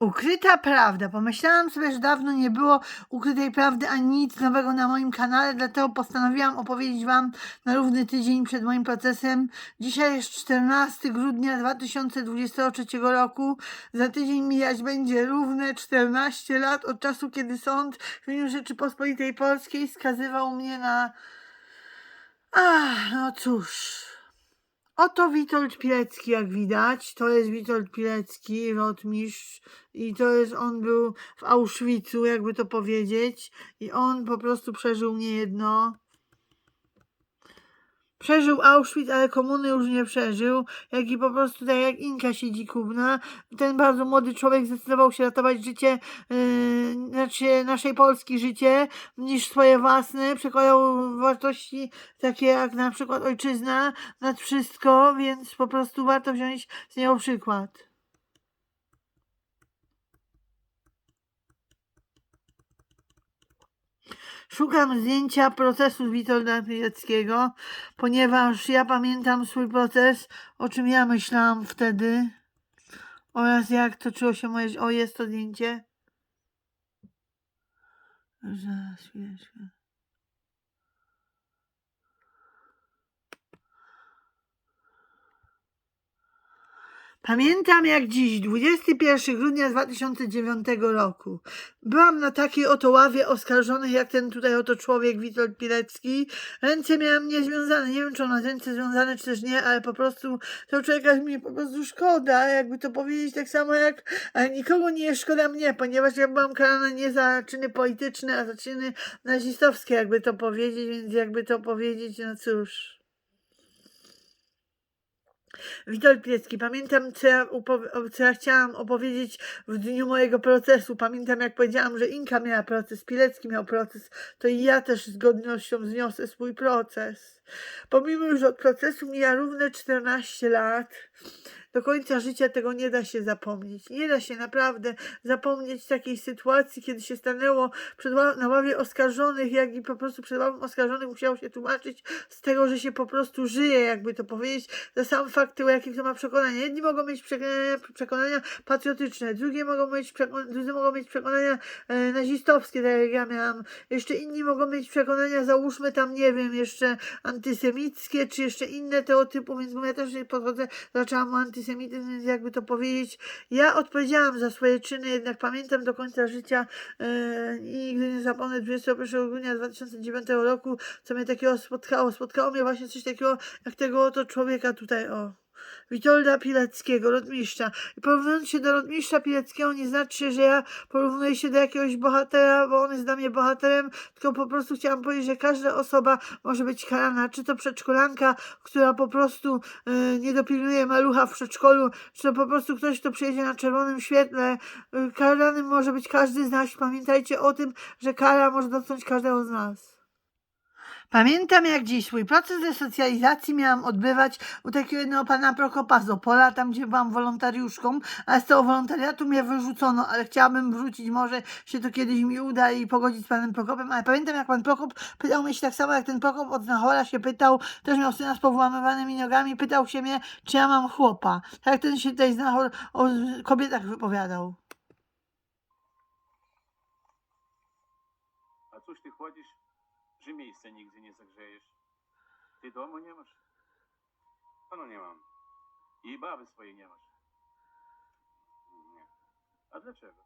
Ukryta prawda. Pomyślałam sobie, że dawno nie było ukrytej prawdy ani nic nowego na moim kanale, dlatego postanowiłam opowiedzieć Wam na równy tydzień przed moim procesem. Dzisiaj jest 14 grudnia 2023 roku. Za tydzień mijać będzie równe 14 lat od czasu, kiedy sąd w imieniu Rzeczypospolitej Polskiej skazywał mnie na. Ach, no cóż. Oto Witold Pilecki, jak widać. To jest Witold Pilecki, rotmistrz. I to jest, on był w Auschwitzu, jakby to powiedzieć. I on po prostu przeżył nie jedno. Przeżył Auschwitz, ale komuny już nie przeżył. Jak i po prostu tak jak Inka siedzi kubna. Ten bardzo młody człowiek zdecydował się ratować życie, yy, znaczy naszej Polski życie, niż swoje własne. Przekładał wartości takie jak na przykład ojczyzna nad wszystko, więc po prostu warto wziąć z niego przykład. Szukam zdjęcia procesu Witolda Pileckiego, ponieważ ja pamiętam swój proces, o czym ja myślałam wtedy oraz jak toczyło się moje... O, jest to zdjęcie. Zaraz, chwileczkę. Pamiętam jak dziś, 21 grudnia 2009 roku. Byłam na takiej oto ławie oskarżonych, jak ten tutaj oto człowiek, Witold Pilecki. Ręce miałam niezwiązane. Nie wiem, czy on ma ręce związane, czy też nie, ale po prostu tego człowieka mi po prostu szkoda, jakby to powiedzieć, tak samo jak nikogo nie jest szkoda mnie, ponieważ ja byłam karana nie za czyny polityczne, a za czyny nazistowskie, jakby to powiedzieć, więc jakby to powiedzieć, no cóż. Witold Pilecki, pamiętam, co ja, co ja chciałam opowiedzieć w dniu mojego procesu. Pamiętam, jak powiedziałam, że Inka miała proces, Pilecki miał proces, to i ja też z godnością zniosę swój proces. Pomimo, że od procesu mija równe 14 lat, do końca życia tego nie da się zapomnieć. Nie da się naprawdę zapomnieć takiej sytuacji, kiedy się stanęło przed, na ławie oskarżonych, jak i po prostu przed ławą oskarżonych musiało się tłumaczyć z tego, że się po prostu żyje, jakby to powiedzieć, za sam fakt tego, jakie kto ma przekonania. Jedni mogą mieć przekonania, przekonania patriotyczne, drugie mogą mieć, drudzy mogą mieć przekonania e, nazistowskie, tak jak ja miałam. Jeszcze inni mogą mieć przekonania, załóżmy tam, nie wiem, jeszcze antysemickie, czy jeszcze inne tego typu, więc ja też nie podchodzę, zaczęłam o antysemityzm, więc jakby to powiedzieć, ja odpowiedziałam za swoje czyny, jednak pamiętam do końca życia e, i nigdy nie zapomnę 21 grudnia 2009 roku, co mnie takiego spotkało. Spotkało mnie właśnie coś takiego, jak tego oto człowieka tutaj, o. Witolda Pileckiego, rotmistrza. I porównując się do rotmistrza Pileckiego nie znaczy, że ja porównuję się do jakiegoś bohatera, bo on jest dla mnie bohaterem, tylko po prostu chciałam powiedzieć, że każda osoba może być karana, czy to przedszkolanka, która po prostu y, nie dopilnuje malucha w przedszkolu, czy to po prostu ktoś, kto przyjedzie na czerwonym świetle. Y, karanym może być każdy z nas. Pamiętajcie o tym, że kara może dotknąć każdego z nas. Pamiętam jak dziś swój proces resocjalizacji miałam odbywać u takiego jednego pana Prokopa z Opola, tam gdzie byłam wolontariuszką, ale z tego wolontariatu mnie wyrzucono, ale chciałabym wrócić, może się to kiedyś mi uda i pogodzić z panem Prokopem, ale pamiętam jak pan Prokop pytał mnie się tak samo jak ten Prokop od Znachora się pytał, też miał syna z powyłamywanymi nogami, pytał się mnie, czy ja mam chłopa. Tak ten się tutaj Znachor o kobietach wypowiadał. A cóż ty chodzisz, że miejsca nigdzie nie zagrzejesz? Ty domu nie masz? Panu nie mam. I baby swojej nie masz. Nie. A dlaczego?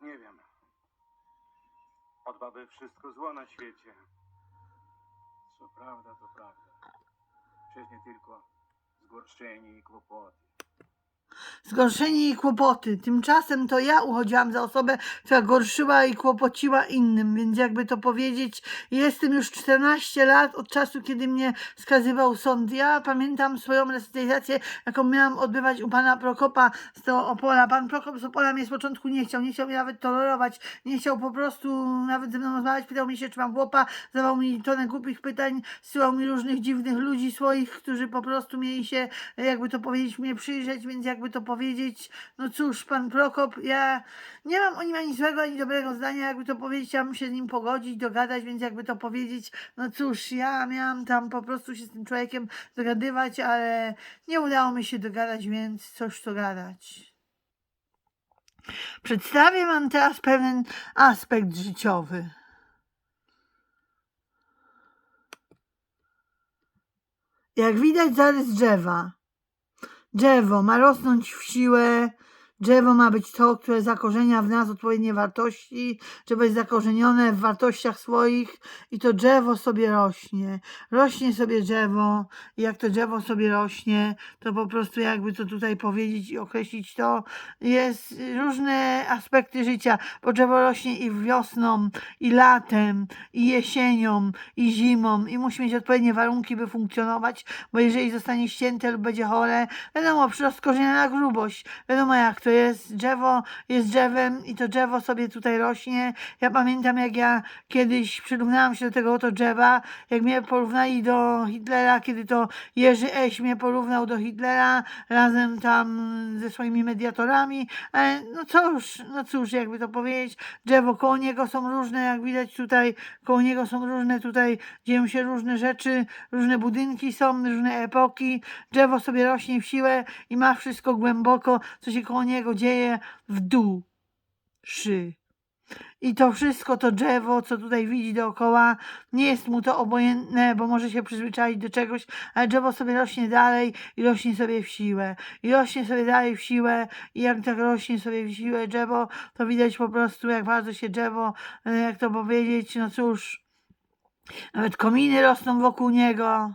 Nie wiem. Od baby wszystko zło na świecie. Co prawda, to prawda. Przecież nie tylko zgorszenie i kłopoty. Zgorszenie i kłopoty. Tymczasem to ja uchodziłam za osobę, która gorszyła i kłopociła innym, więc jakby to powiedzieć, jestem już 14 lat od czasu, kiedy mnie skazywał sąd. Ja pamiętam swoją resocjalizację, jaką miałam odbywać u pana Prokopa z tego Opola. Pan Prokop z Opola mnie z początku nie chciał, nie chciał mnie nawet tolerować, nie chciał po prostu nawet ze mną rozmawiać, pytał mnie się, czy mam chłopa, zadawał mi tonę głupich pytań, syłał mi różnych dziwnych ludzi swoich, którzy po prostu mieli się, jakby to powiedzieć, mnie przyjrzeć, więc jakby jakby to powiedzieć, no cóż, pan Prokop, ja nie mam o nim ani złego, ani dobrego zdania, jakby to powiedzieć, chciałabym się z nim pogodzić, dogadać, więc jakby to powiedzieć, no cóż, ja miałam tam po prostu się z tym człowiekiem dogadywać, ale nie udało mi się dogadać, więc cóż to gadać. Przedstawię wam teraz pewien aspekt życiowy. Jak widać zarys drzewa. Drzewo ma rosnąć w siłę, drzewo ma być to, które zakorzenia w nas odpowiednie wartości, żeby być zakorzenione w wartościach swoich i to drzewo sobie rośnie. Rośnie sobie drzewo i jak to drzewo sobie rośnie, to po prostu jakby to tutaj powiedzieć i określić to, jest różne aspekty życia, bo drzewo rośnie i wiosną, i latem, i jesienią, i zimą i musi mieć odpowiednie warunki, by funkcjonować, bo jeżeli zostanie ścięte lub będzie chore, wiadomo, przyrost korzenia na grubość, wiadomo jak to jest, drzewo jest drzewem i to drzewo sobie tutaj rośnie. Ja pamiętam jak ja kiedyś przyrównałam się do tego oto drzewa, jak mnie porównali do Hitlera, kiedy to Jerzy Eś mnie porównał do Hitlera razem tam ze swoimi mediatorami, ale no cóż, no cóż, jakby to powiedzieć, drzewo koło niego są różne, jak widać tutaj, koło niego są różne, tutaj dzieją się różne rzeczy, różne budynki są, różne epoki, drzewo sobie rośnie w siłę i ma wszystko głęboko, co się koło niego dzieje w dół, szy. I to wszystko, to drzewo, co tutaj widzi dookoła, nie jest mu to obojętne, bo może się przyzwyczaić do czegoś, ale drzewo sobie rośnie dalej i rośnie sobie w siłę. I rośnie sobie dalej w siłę i jak tak rośnie sobie w siłę drzewo, to widać po prostu, jak bardzo się drzewo, e, jak to powiedzieć, no cóż, nawet kominy rosną wokół niego.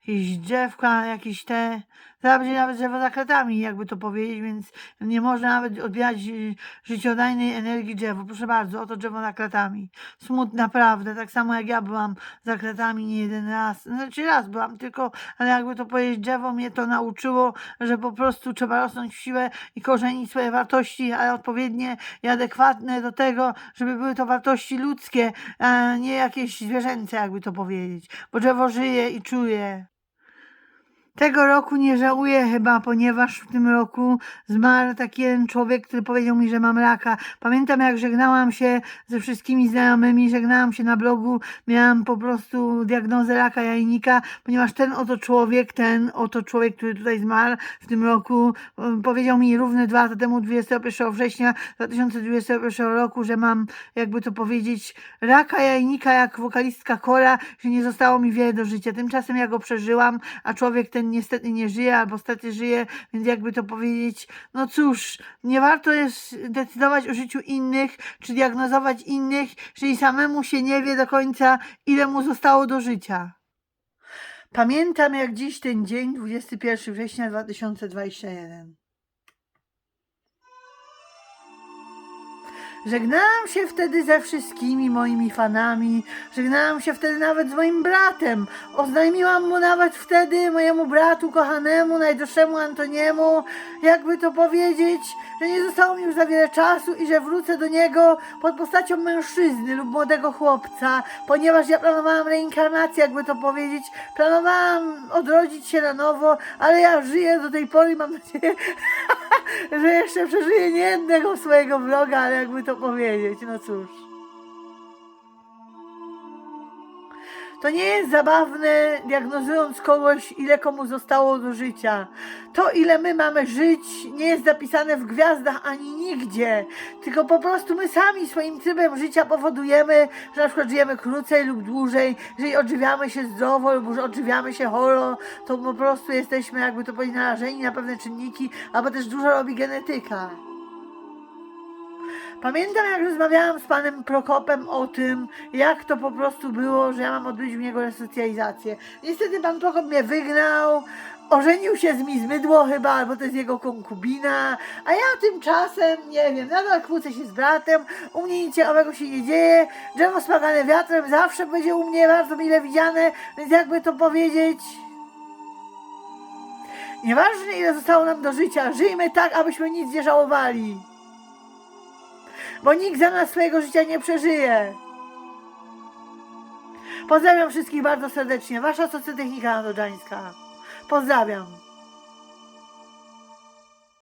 Jakieś drzewka, jakieś te. Będzie nawet drzewo za kratami, jakby to powiedzieć, więc nie można nawet odbierać y, życiodajnej energii drzewu. Proszę bardzo, oto drzewo za kratami. Smutna naprawdę, tak samo jak ja byłam za kratami nie jeden raz. Znaczy raz byłam tylko, ale jakby to powiedzieć, drzewo mnie to nauczyło, że po prostu trzeba rosnąć w siłę i korzenić swoje wartości, ale odpowiednie i adekwatne do tego, żeby były to wartości ludzkie, a nie jakieś zwierzęce, jakby to powiedzieć. Bo drzewo żyje i czuje. Tego roku nie żałuję chyba, ponieważ w tym roku zmarł taki jeden człowiek, który powiedział mi, że mam raka. Pamiętam jak żegnałam się ze wszystkimi znajomymi, żegnałam się na blogu, miałam po prostu diagnozę raka jajnika, ponieważ ten oto człowiek, ten oto człowiek, który tutaj zmarł w tym roku, um, powiedział mi równe dwa lata temu, 21 września 2021 roku, że mam, jakby to powiedzieć, raka jajnika jak wokalistka Kora, że nie zostało mi wiele do życia. Tymczasem ja go przeżyłam, a człowiek ten niestety nie żyje, albo stety żyje, więc jakby to powiedzieć, no cóż, nie warto jest decydować o życiu innych, czy diagnozować innych, jeżeli samemu się nie wie do końca, ile mu zostało do życia. Pamiętam jak dziś ten dzień, 21 września 2021. Żegnałam się wtedy ze wszystkimi moimi fanami, żegnałam się wtedy nawet z moim bratem. Oznajmiłam mu nawet wtedy, mojemu bratu kochanemu, najdroższemu Antoniemu, jakby to powiedzieć, że nie zostało mi już za wiele czasu i że wrócę do niego pod postacią mężczyzny lub młodego chłopca, ponieważ ja planowałam reinkarnację, jakby to powiedzieć. Planowałam odrodzić się na nowo, ale ja żyję do tej pory mam nadzieję, że jeszcze przeżyję nie jednego swojego vloga, ale jakby to powiedzieć, no cóż. To nie jest zabawne, diagnozując kogoś, ile komu zostało do życia. To, ile my mamy żyć, nie jest zapisane w gwiazdach ani nigdzie. Tylko po prostu my sami swoim trybem życia powodujemy, że na przykład żyjemy krócej lub dłużej. Jeżeli odżywiamy się zdrowo lub już odżywiamy się choro, to po prostu jesteśmy, jakby to powiedzieć, narażeni na pewne czynniki, albo też dużo robi genetyka. Pamiętam, jak rozmawiałam z panem Prokopem o tym, jak to po prostu było, że ja mam odbyć u niego resocjalizację. Niestety pan Prokop mnie wygnał, ożenił się z Miss Mydło chyba, albo to jest jego konkubina, a ja tymczasem, nie wiem, nadal kłócę się z bratem, u mnie nic ciekawego się nie dzieje, drzewo smagane wiatrem zawsze będzie u mnie bardzo mile widziane, więc jakby to powiedzieć... Nieważne ile zostało nam do życia, żyjmy tak, abyśmy nic nie żałowali bo nikt za nas swojego życia nie przeżyje. Pozdrawiam wszystkich bardzo serdecznie. Wasza socjotechnika nadodżańska. Pozdrawiam.